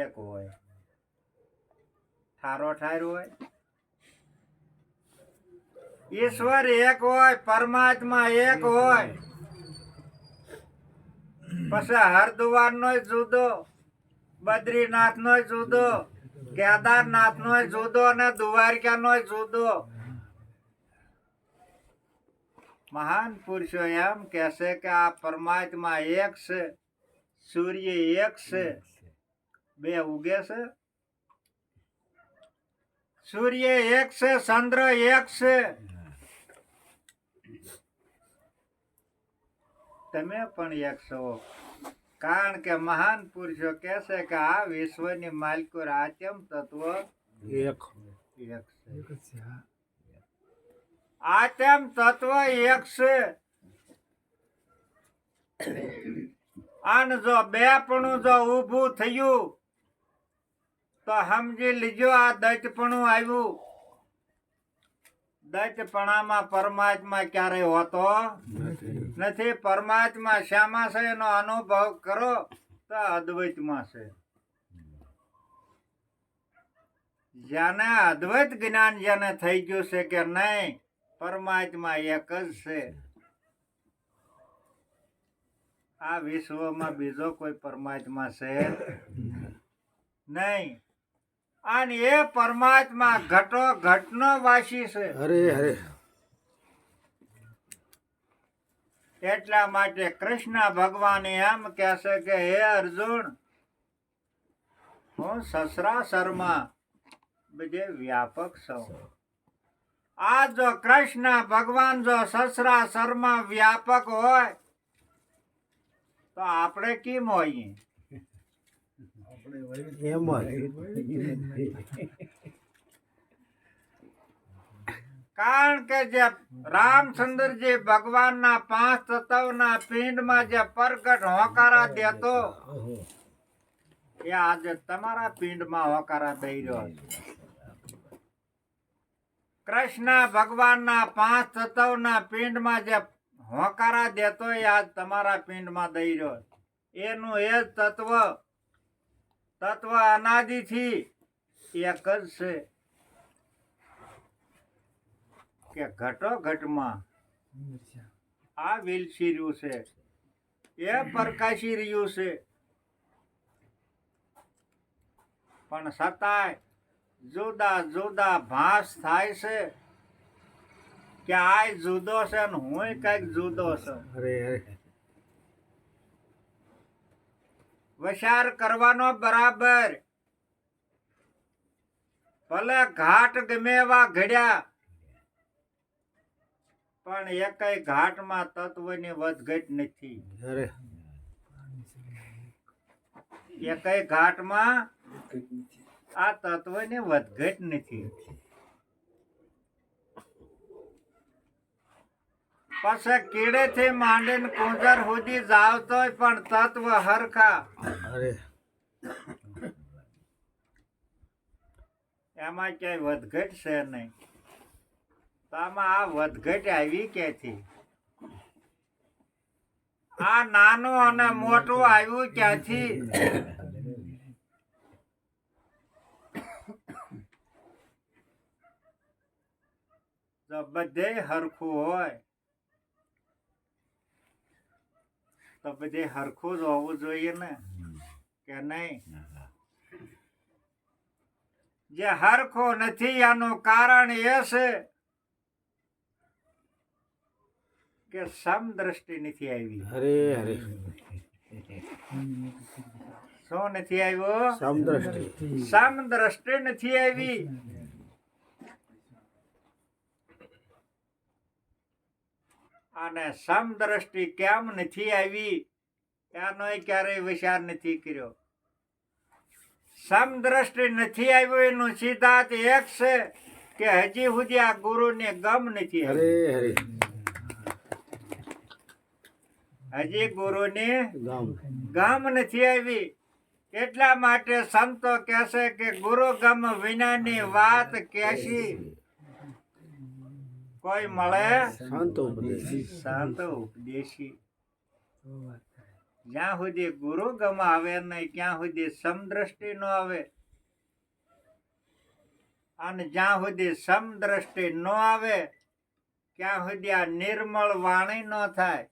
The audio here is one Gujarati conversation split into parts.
એક હોય. ઠારો ઠાર હોય. ઈશ્વર એક હોય, પરમાત્મા એક હોય. પછી હરદ્વાર નો જુદો બદ્રીનાથ નો જુદો કેદારનાથ નો જુદો અને દ્વારકા નો જુદો. મહાન પુરુષો એમ કહેશે કે આ પરમાત્મા એક છે, સૂર્ય એક છે. બે ઉગે છે. સૂર્ય એક છે ચંદ્ર એક છે. તમે પણ એક છો. કારણ કે મહાન પુરુષો કહેશે કે આ વિશ્વની માલકુર આત્યમ તત્વ એક. એક છે. આત્યમ તત્વ એક છે. આન જો બે પણ જો ઊભું થયું તો સમજી લીજો આ દૈતપણું આવ્યું. દૈતપણામાં પરમાત્મા ક્યારેય હોતો નથી. પરમાત્મા શામાં છે, એનો અનુભવ કરો તો અદ્વૈતમાં છે. જેને અદ્વૈત જ્ઞાન જેને થઈ ગયું છે કે નહીં, પરમાત્મા એક જ છે. આ વિશ્વમાં બીજો કોઈ પરમાત્મા છે? નહીં. અને એ પરમાત્મા ઘટો ઘટનો વાસી છે. અરે અરે. એટલા માટે કૃષ્ણ ભગવાન એમ કહેશે કે હે અર્જુન હું સસરાસરમાં બધે વ્યાપક છું. આ જો કૃષ્ણ ભગવાન જો સસરાસરમાં વ્યાપક હોય તો આપણે કેમ હોઈએ? એમ કારણ કે જે રામચંદ્રજી ભગવાનના પાંચ તત્વના પિંડમાં જે પ્રગટ હોકારા દેતો, એ આજે તમારા પિંડમાં હોકારા દઈ રહ્યો છે કૃષ્ણ ભગવાનના પાંચ તત્વના પિંડમાં જે હોકારા દેતો, એ આજ તમારા પિંડમાં દઈ રહ્યો. એનું એ તત્વ તત્વ અનાદિથી એક જ છે. કે ઘટો ઘટમાં આ વિલસી રહ્યું છે. એ પ્રકાશી રહ્યું છે. પણ છતાંય જુદા જુદા ભાસ થાય છે કે આ જુદો છે ને હું કંઈક જુદો છું. અરે અરે. વિચાર કરવાનો બરાબર. ભલે ઘાટ ગમે એવા ઘડ્યા પણ એકય ઘાટમાં તત્વની વધઘટ નથી. એકય ઘાટમાં આ તત્વની વધઘટ નથી. પછી કીડેથી માંડીને કુંજર સુધી જાવ તોય પણ તત્વ હરખા. અરે. એમાં ક્યાંય વધઘટ છે નહીં. તો આમાં આ વધઘટ આવી ક્યાંથી? આ નાનું અને મોટું આવ્યું ક્યાંથી? બધે હરખું હોય. તો પછી હરખું જ હોવું જોઈએ ને કે નહીં? જે હરખો નથી આનું કારણ એ છે કે સમદ્રષ્ટિ નથી આવી. અરે અરે. શું નથી આવ્યો? સમદ્રષ્ટિ. સમદ્રષ્ટિ નથી આવી. અને સમદ્રષ્ટિ કેમ નથી આવી? એનો ક્યારેય વિચાર નથી કર્યો. સમદ્રષ્ટિ નથી આવ્યો એનું સિદ્ધાંત એક છે કે હજી સુધી આ ગુરુને ગમ નથી હજી ગુરુને ગામ. ગમ નથી આવી. એટલા માટે સંતો કહેશે કે ગુરુ ગમ વિનાની વાત કેશી? કોઈ મળે? શાંતો ઉપદેશ. શાંત ઉપદેશી. જ્યાં સુધી ગુરુ ગમ આવે નહીં ત્યાં સુધી સમદ્રષ્ટિ ન આવે. અને જ્યાં સુધી સમદ્રષ્ટિ ન આવે ત્યાં સુધી આ નિર્મળ વાણી ન થાય.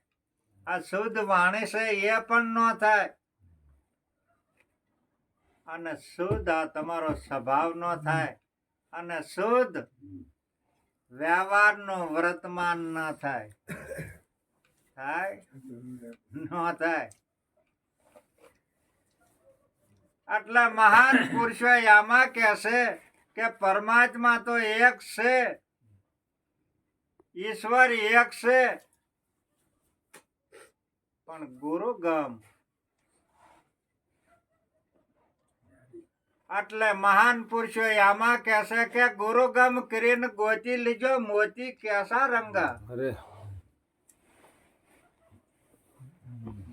આ શુદ્ધ વાણી છે એ પણ ન થાય. અને શુદ્ધ આ તમારો સ્વભાવ ન થાય. અને શુદ્ધ વ્યવહારનું વર્તમાન ન થાય. થાય? ન થાય. આટલા મહાન પુરુષો આમાં કહેશે કે પરમાત્મા તો એક છે. ઈશ્વર એક છે. પણ ગુરુ ગમ એટલે મહાન પુરુષો આમાં કહેશે કે ગુરુ ગમ કરીને ગોતી લીજો મોતી કેસા રંગા. અરે.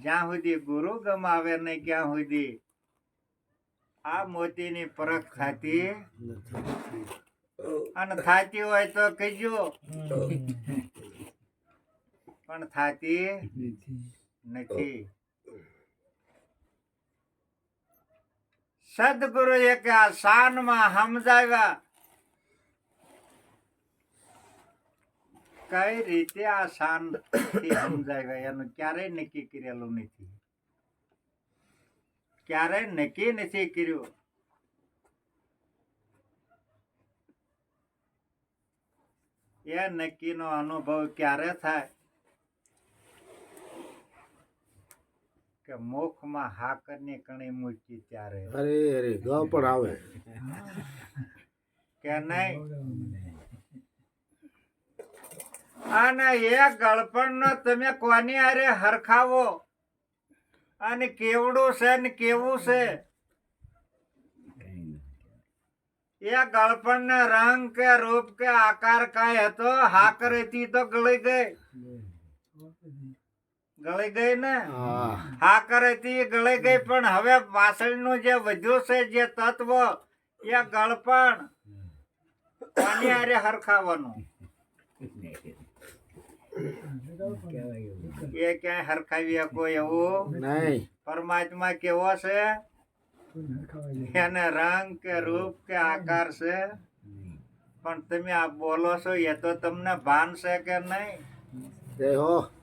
જ્યાં સુધી ગુરુ ગમાવે નહીં ક્યાં સુધી આ મોતીની પરખ ખાતી અને થાતી હોય તો કહેજો પણ થાતી નથી. સદગુરુ એ કે આ શાનમાં સમજાવ્યા કઈ રીતે આ શાન સમજાવ્યા એનું ક્યારેય નક્કી કરેલું નથી. ક્યારેય નક્કી નથી કર્યું. એ નક્કીનો અનુભવ ક્યારે થાય? કે મુખમાં હાકરની કણી મૂકી ત્યારે. અરે અરે ગ પણ આવે. કે નહીં? અને એ ગળપણનો તમે કોની અરે હરખાવો? અને કેવડું છે ને કેવું છે? એ ગળપણ રંગ કે રૂપ કે આકાર કાંઈ હતો? હાકરેથી તો ગળી ગઈ. ગળી ગઈ ને? હા. કરે તી ગળી ગઈ પણ હવે પાછળનું જે વધ્યું છે જે તત્વ એ ગળપણ. પાણી આરે હરખાવાનું. એ ક્યાંય હરખાવી શકો એવું? નહીં. પરમાત્મા કેવો છે? એને રંગ કે રૂપ કે આકાર છે? પણ તમે આ બોલો છો એ તો તમને ભાન છે કે નહીં? જય હો.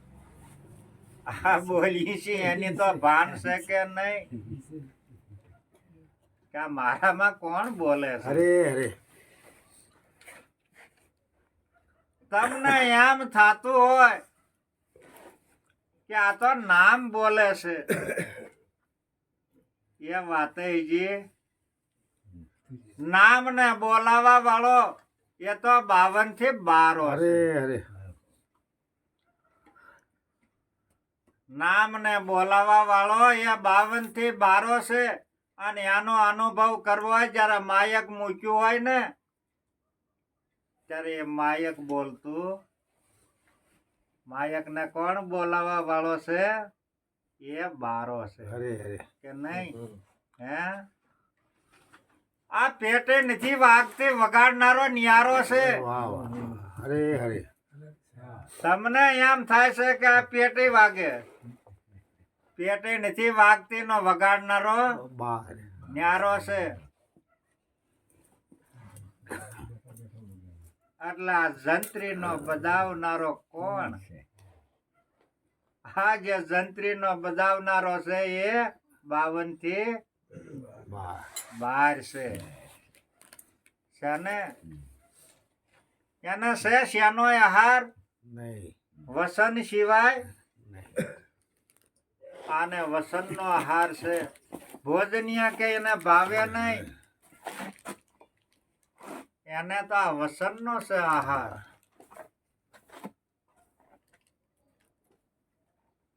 આ બોલી છે એની તો ભાન છે કે નહીં? કે મારામાં કોણ બોલે છે? અરે અરે. તમને એમ થતું હોય કે આ તો નામ બોલે છે. એ વાતેજી નામ ને બોલાવા વાળો એ તો બાવનથી બારો. અરે અરે. નામ ને બોલાવા વાળો એ બાવનથી બારો છે અને આનો અનુભવ કરવો હોય જયારે માયક મૂક્યું હોય ને ત્યારે એ માયક બોલતું. માયક ને કોણ બોલાવા વાળો છે? એ બારો છે. કે નહીં? હે? આ પેટે નથી વાગતી વગાડનારો નિયારો છે. અરે અરે. તમને એમ થાય છે કે આ પેટે વાગે. પેટે નથી વાગતી નો વગાડનારો ન્યારો છે. એટલે આ જંત્રી નો બજાવનારો કોણ? આ જે જંત્રી નો બજાવનારો છે એ બાવનથી બાર છે. છે ને એને છે શેનો આહાર વસન સિવાય આને વસનનો આહાર છે. ભોજનિયા કે એને ભાવે નહીં? એને તો આ વસનનો છે આહાર.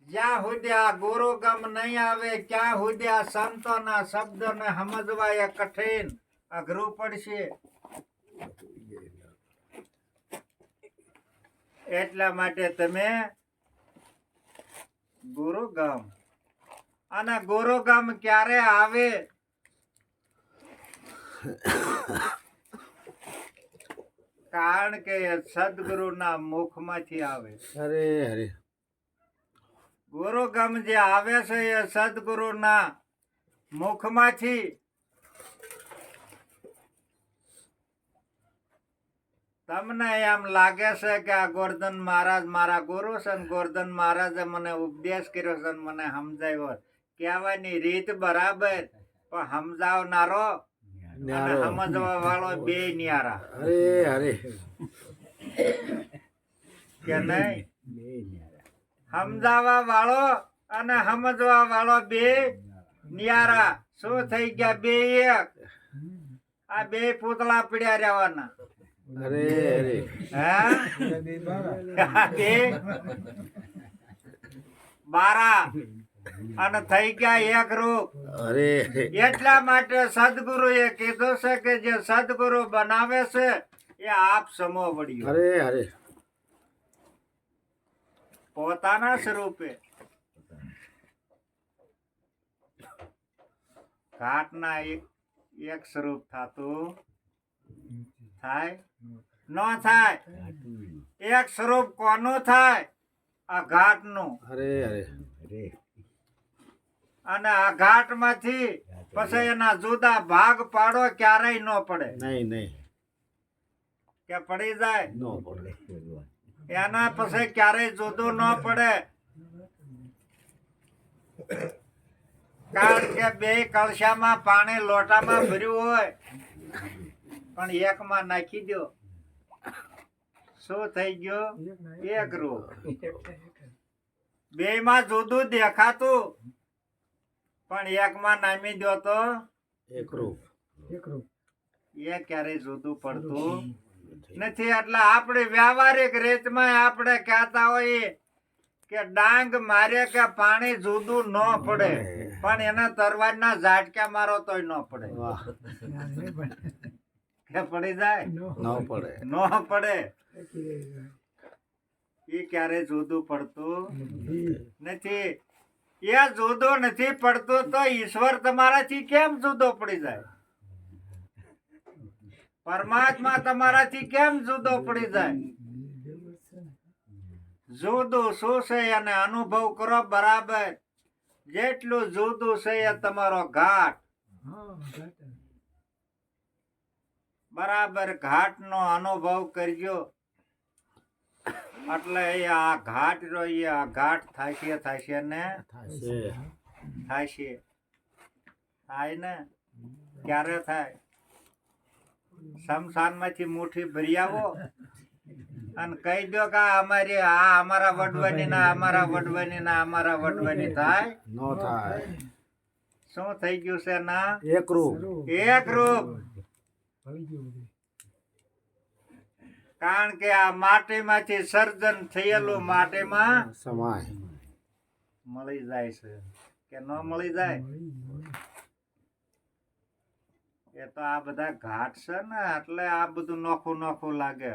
જ્યાં સુધી આ ગુરુગમ નહીં આવે ક્યાં સુધી આ સંતોના શબ્દોને સમજવા એ કઠિન, અઘરું પડશે. એટલા માટે તમે ગુરુગમ અને ગુરુગમ ક્યારે આવે? કારણ કે સદગુરુના મુખમાંથી આવે. અરે અરે. ગુરુગમ જે આવે છે એ સદગુરુના મુખમાંથી. તમને એમ લાગે છે કે આ ગોરધન મહારાજ મારા ગુરુ છે ને ગોરધન મહારાજે મને ઉપદેશ કર્યો છે મને સમજાવ્યો કહેવાની રીત બરાબર પણ સમજાવનારો સમજવા વાળો બે ન્યારા. અરે અરે. કે નહીં? સમજાવવા વાળો અને સમજવા વાળો બે ન્યારા. શું થઈ ગયા બે એક? આ બે પૂતળા પીડ્યા રહેવાના. અરે અરે. હે? બે. બારા. અને થઈ ગયા એક રૂપ. અરે. એટલા માટે સદગુરુએ કીધું છે કે જે સદગુરુ બનાવે છે એ આપ સમો વળ્યો. અરે અરે. પોતાના સ્વરૂપે. ઘાટના એક એક સ્વરૂપ થતું. થાય? ન થાય? એક સ્વરૂપ કોનું થાય? આ ઘાટનું. અરે. અરે. અને આ ઘાટમાંથી પછી એના જુદા ભાગ પાડો ક્યારેય ન પડે. નહીં નહીં. કે પડી જાય. ન પડે. એના પછી ક્યારેય જુદું ન પડે. કારણ કે બે કળશામાં પાણી લોટામાં ભર્યું હોય પણ એકમાં નાખી દો. શું થઈ ગયો? એક રૂપ. બે માં જુદું દેખાતું. પણ એકમાં નામી દો તો? એક રૂપ. એ ક્યારેય જુદું પડતું નથી. એટલે આપણે વ્યવહારિક રીતમાં આપણે કહેતા હોઈએ કે ડાંગ મારે કે પાણી જુદું ન પડે. પણ એના તરવાજના ઝાટકા મારો તોય ન પડે. કે પડી જાય? ન પડે. ન પડે. એ ક્યારે જુદું પડતું નથી. એ જુદો નથી પડતો તો ઈશ્વર તમારાથી કેમ જુદો પડી જાય? પરમાત્મા તમારાથી કેમ જુદો પડી જાય? જુદું શું છે અને અનુભવ કરો બરાબર. જેટલું જુદું છે એ તમારો ઘાટ. બરાબર ઘાટનો અનુભવ કરજો. એટલે એ આ ઘાટ રહ્યો આ ઘાટ થાશે થાશે ને? થશે. થાય ને? ક્યારે થાય? શમશાનમાંથી મુઠ્ઠી ભરી આવો અને કહી દો કે આ અમારી આ અમારા વડવાની ના અમારા વડવાની ના અમારા વડવાની થાય? નો થાય. શું થઈ ગયું છે ના? એક રૂપ. એક રૂપ. કારણ કે આ માટીમાંથી સર્જન થયેલું માટીમાં સમાય. મળી જાય છે. કે ન મળી જાય? એ તો આ બધા ઘાટ છે ને એટલે આ બધું નોખું નોખું લાગે.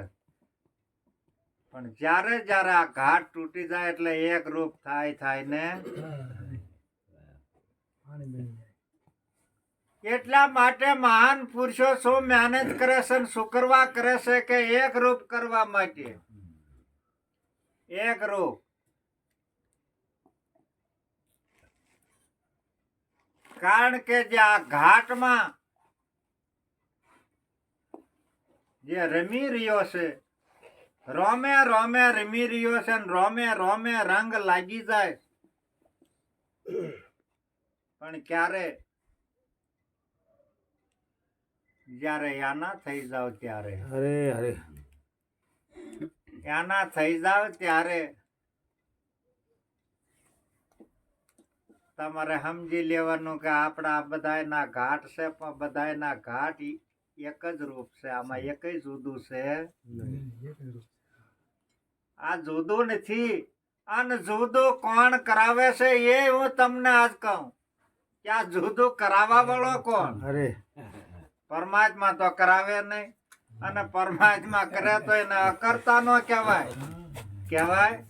પણ જ્યારે જ્યારે આ ઘાટ તૂટી જાય એટલે એક રૂપ થાય થાય ને? એટલા માટે મહાન પુરુષો શું મહેનત કરે છે શુક્રવા કરે છે કે એક રૂપ કરવા માટે? એક રૂપ. કારણ કે જે આ ઘાટમાં જે રમી રહ્યો છે, રોમે રોમે રમી રહ્યો છે રોમે રોમે રંગ લાગી જાય. પણ ક્યારે જ્યારે યાના થઈ જાવ ત્યારે. અરે અરે. યાના થઈ જાવ ત્યારે તમારે સમજી લેવાનું કે આપણા બધાયના ઘાટ છે પણ બધાયના ઘાટ એક જ રૂપ છે. આમાં એક જુદું છે. આ જુદું નથી. અને જુદું કોણ કરાવે છે એ હું તમને આજ કહું. કે આ જુદું કરાવવા વાળો કોણ? અરે. પરમાત્મા તો કરાવે નહીં. અને પરમાત્મા કરે તો એને અકર્તા નો કહેવાય. કહેવાય?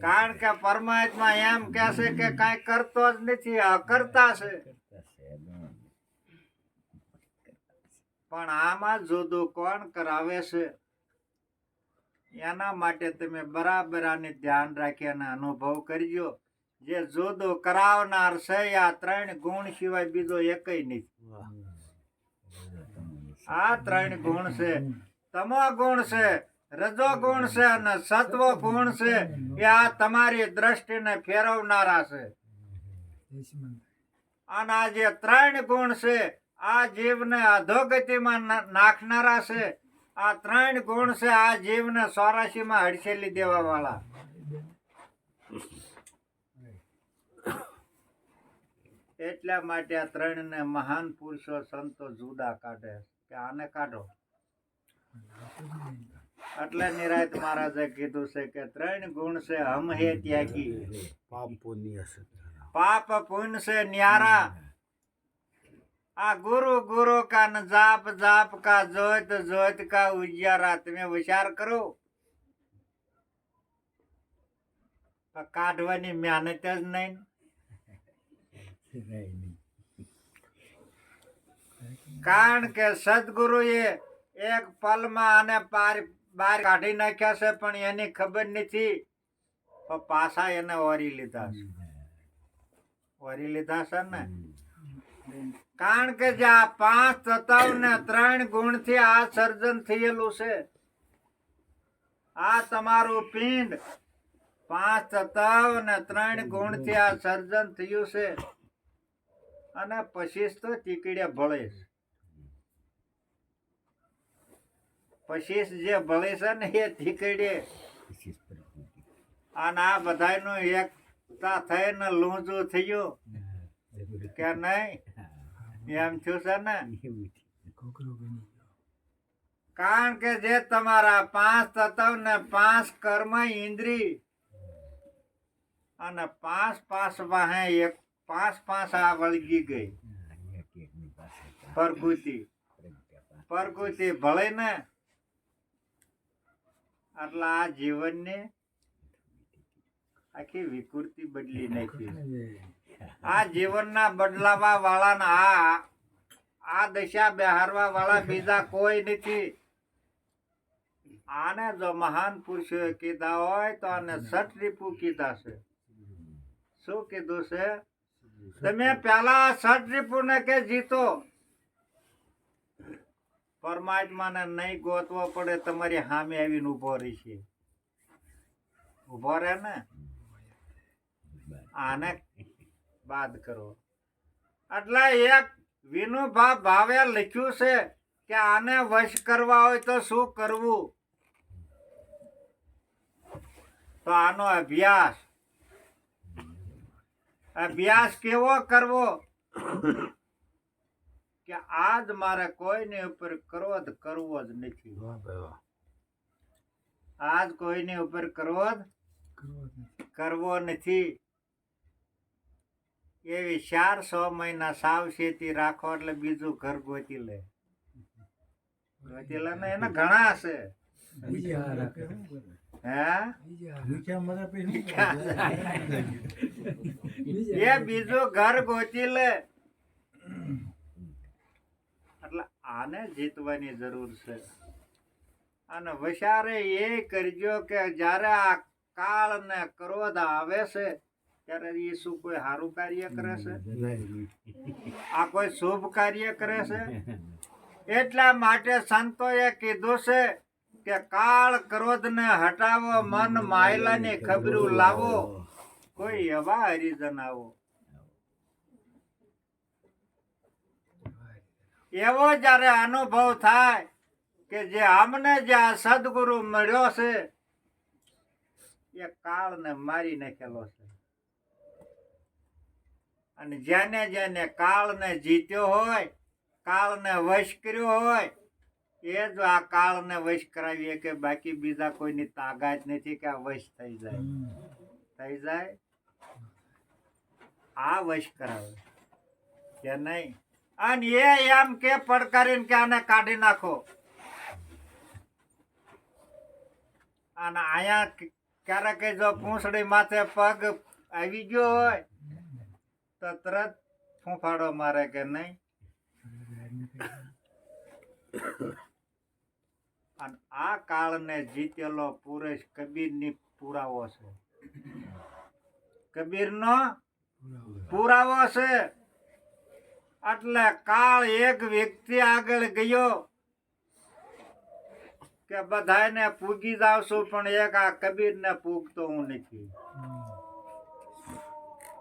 કારણ કે પરમાત્મા એમ કે છે કે કઈ કરતો જ નથી અકર્તા છે. પણ આમાં જુદું કોણ કરાવે છે? એના માટે તમે બરાબર આને ધ્યાન રાખી અને અનુભવ કરજો. જે જુદો કરાવનાર છે આ ત્રણ ગુણ સિવાય બીજો એકય નથી. આ ત્રણ ગુણ છે. તમો ગુણ છે રજો ગુણ છે અને સત્વ ગુણ છે એ આ તમારી દ્રષ્ટિને ફેરવનારા છે. અને આ જે ત્રણ ગુણ છે આ જીવને અધોગતિમાં નાખનારા છે. આ ત્રણ ગુણ છે આ જીવને ચોરાશીમાં હડસેલી દેવા વાળા એટલા માટે આ ત્રણને મહાન પુરુષો સંતો જુદા કાઢે કે આને કાઢો? એટલે નિરાયત મહારાજે કીધું છે કે ત્રણ ગુણ છે હમ હે ત્યાગી. પાપ પુણ્ય છે. પાપ પુણ્ય છે ન્યારા. આ ગુરુ ગુરુ કા ન જાપ જાપ કા જોત જોત કા ઉજ્યારા. તમે વિચાર કરો. કાઢવાની મહેનત જ નહીં. કારણ કે સદગુરુએ એક પલમાં આને પાર બહાર કાઢી નાખ્યા છે, પણ એની ખબર નથી. પાછા એને ઓરી લીધા છે. ઓરી લીધા છે ને? કારણ કે જે આ પાંચ તત્વ ને ત્રણ ગુણથી આ સર્જન થયેલું છે. આ તમારું પિંડ પાંચ તત્વ ને ત્રણ ગુણથી આ સર્જન થયું છે. અને પછી તો ટીકડે ભળે છે. પછી જે ભળે છે ને એ ટીકડે અને આ બધાનો એકતા થઈને લૂંજું થયો. કે નહીં? એમ થયું છે ને? કારણ કે જે તમારા પાંચ તત્વ ને પાંચ કર્મ ઇન્દ્રી અને પાંચ પાંચ વાહે એક પાંચ પાંચ આ વળગી ગઈ. પરગુતી. પ્રકૃતિ ભળે ને એટલે આ જીવનને આખી વિકૃતિ બદલી નાખી. આ જીવનના બદલાવા વાળાના આ આ દશા બેહારવા વાળા બીજા કોઈ નથી. આને જો મહાન પુરુષોએ કીધા હોય તો આને સટ રીપુ કીધા છે. શું કીધું છે? તમે પેલા સટ ને કે જીતો? પરમાત્માને નહીં ગોતવો પડે, તમારી સામે આવીને ઊભો રહેશે ઊભો રહે ને? આને બાદ કરો. એટલે એક વિનુભા ભાવે લખ્યું છે કે આને વશ કરવા હોય તો શું કરવું? તો આનો અભ્યાસ અભ્યાસ કેવો કરવો? કે આજ મારે કોઈની ઉપર ક્રોધ કરવો જ નથી. આજ કોઈની ઉપર ક્રોધ કરવો નથી. એવી ચાર સો મહિના સાવચેતી રાખો એટલે બીજું ઘર ગોતી લે. ગોતી લે ને એના ઘણા છે હે એ બીજું ઘર ગોતી લે. એટલે આને જીતવાની જરૂર છે. અને વસારે એ કરજો કે જ્યારે આ કાળ ને ક્રોધ આવે છે ત્યારે એ શું કોઈ સારું કાર્ય કરે છે? આ કોઈ શુભ કાર્ય કરે છે? એટલા માટે સંતોએ કીધું છે કે કાળ ક્રોધ ને હટાવો, મન માયલા ને ખબરું લાવો. કોઈ એવા હરિજન આવો. એવો જ્યારે અનુભવ થાય કે જે અમને જે આ સદગુરુ મળ્યો છે, એ કાળને મારી નાખેલો છે. અને જેને જેને કાળને જીત્યો હોય, કાળને વશ કર્યો હોય એ જ આ કાળને વશ કરાવીએ કે બાકી બીજા કોઈની તાકાત નથી કે આ વશ થઈ જાય. થઈ જાય? આ વશ કરાવે. કે નહીં? અને એ એમ કે પડકારીને કે આને કાઢી નાખો. અને અહીંયા ક્યારેક જો પૂંછડી માથે પગ આવી ગયો હોય તો તરત ફૂંફાડો મારે કે નહીં? આ કાળને જીતેલો પુરુષ કબીરની પુરાવો છે. કબીરનો પુરાવો છે. એટલે કાળ એક વ્યક્તિ આગળ ગયો કે બધાને પૂગી જાવ પણ એક આ કબીરને પૂગતો હું નથી.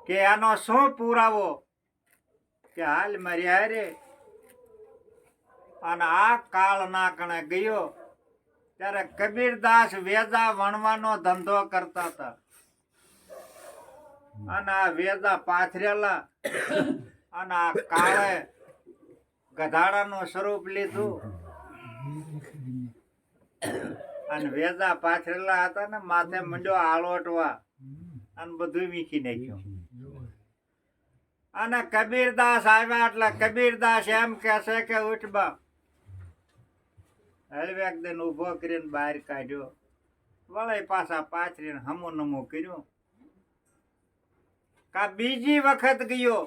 કે આનો શું પુરાવો? કે હાલ મારી હારે. અને આ કાળ ના કણે ગયો ત્યારે કબીરદાસ વેદા વણવાનો ધંધો કરતા હતા. અને આ વેદા પાથરેલા અને આ કાળે ગધાડાનું સ્વરૂપ લીધું. અને વેદા પાથરેલા હતા ને, માથે મંડ્યો આલોટવા અને બધું વીખી નાખ્યું. અને કબીરદાસ આવ્યા એટલે કબીરદાસ એમ કહેશે કે, ઉઠ બા હળવે એકદમ ઊભો કરીને બહાર કાઢ્યો. વળાઈ પાછા પાથરીને હમો નમો કર્યો. કા બીજી વખત ગયો.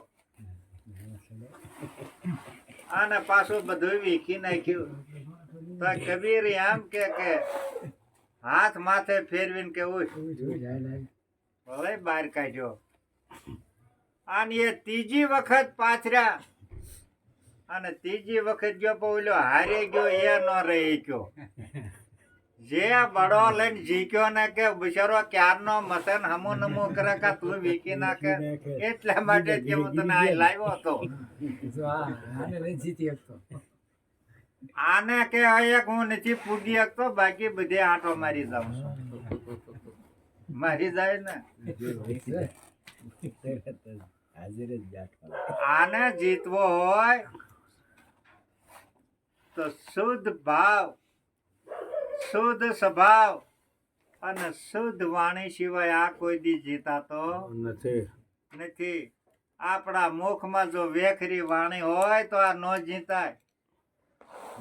અને પાછું બધું વીખી નાખ્યું. તો કબીર એમ કે કે હાથ માથે ફેરવીને કે હવે બહાર કાઢ્યો. અને એ ત્રીજી વખત પાથર્યા. અને ત્રીજી વખત ગયો પોલો હારે ગયો એ ન રહી ગયો. જે બડો લઈને જીક્યો ને કે બિચારો ક્યારનો મતન હમો નમુ કરે કે તું વીકી નાખે? એટલા માટે કે હું તને આ લાવ્યો હતો. આને કે એક હું નથી પૂગી શકતો બાકી બધે આંટો મારી જાઉં છું. મારી જાય ને. આને જીતવો હોય તો શુદ્ધ ભાવ શુદ્ધ સ્વભાવ અને શુદ્ધ વાણી સિવાય આ કોઈ દી જીતાતો નથી. નથી. આપણા મુખમાં જો વેખરી વાણી હોય તો આ ન જીતાય.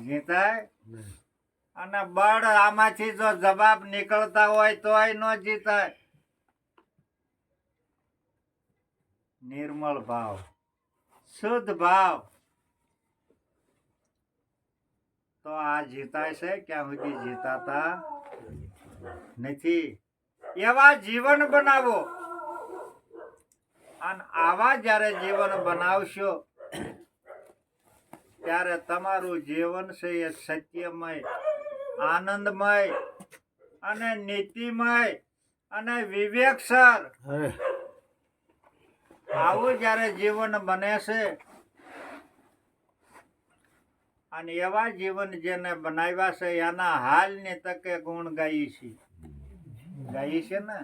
જીતાય? અને બળ આમાંથી જો જવાબ નીકળતા હોય તોય ન જીતાય. નિર્મળ ભાવ શુદ્ધ ભાવ. તો આ જીતાય છે ક્યાં સુધી જીતાતા નથી. એવા જીવન બનાવો. અને આવા જ્યારે જીવન બનાવશો ત્યારે તમારું જીવન છે એ સત્યમય આનંદમય અને નીતિમય અને વિવેકસર. આવું જ્યારે જીવન બને છે અને એવા જીવન જેને બનાવ્યા છે, એના હાલની તકે ગુણ ગાઈ છે. ગાઈ છે ને?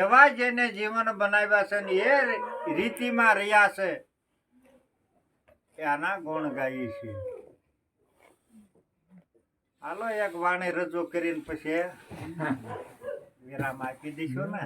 એવા જેને જીવન બનાવ્યા છે ને, એ રીતિમાં રહ્યા છે, એના ગુણ ગાઈ છે. હાલો, એક વાણી રજૂ કરીને પછી વિરામ આપી દઈશું ને?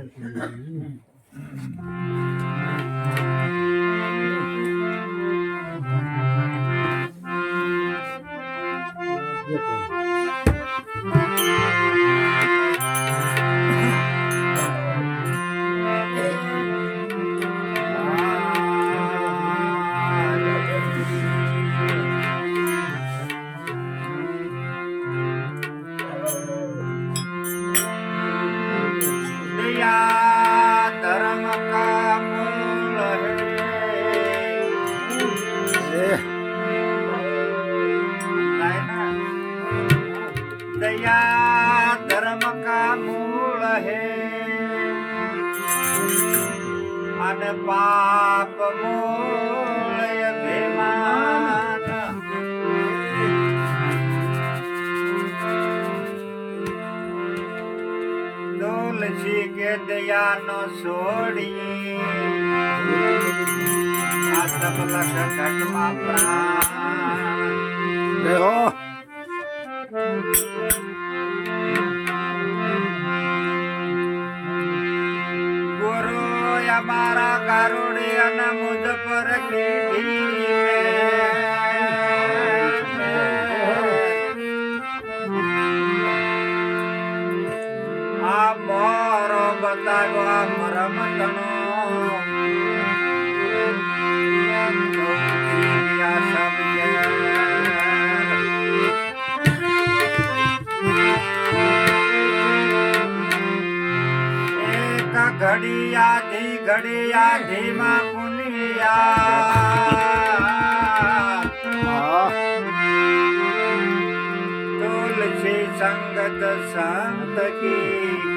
માન પાપ મૂળય ભેમાન તુલસી કે દયાનો છોડી આ તપલક ઘટમાં પ્રાણ. ના મુજ પર કીધી આ મોર બતાવ્યો આ મરમતનો આ શબ્દ ઘડિયા થી ઘડિયા ધીમા या. तुलसी संगत संत की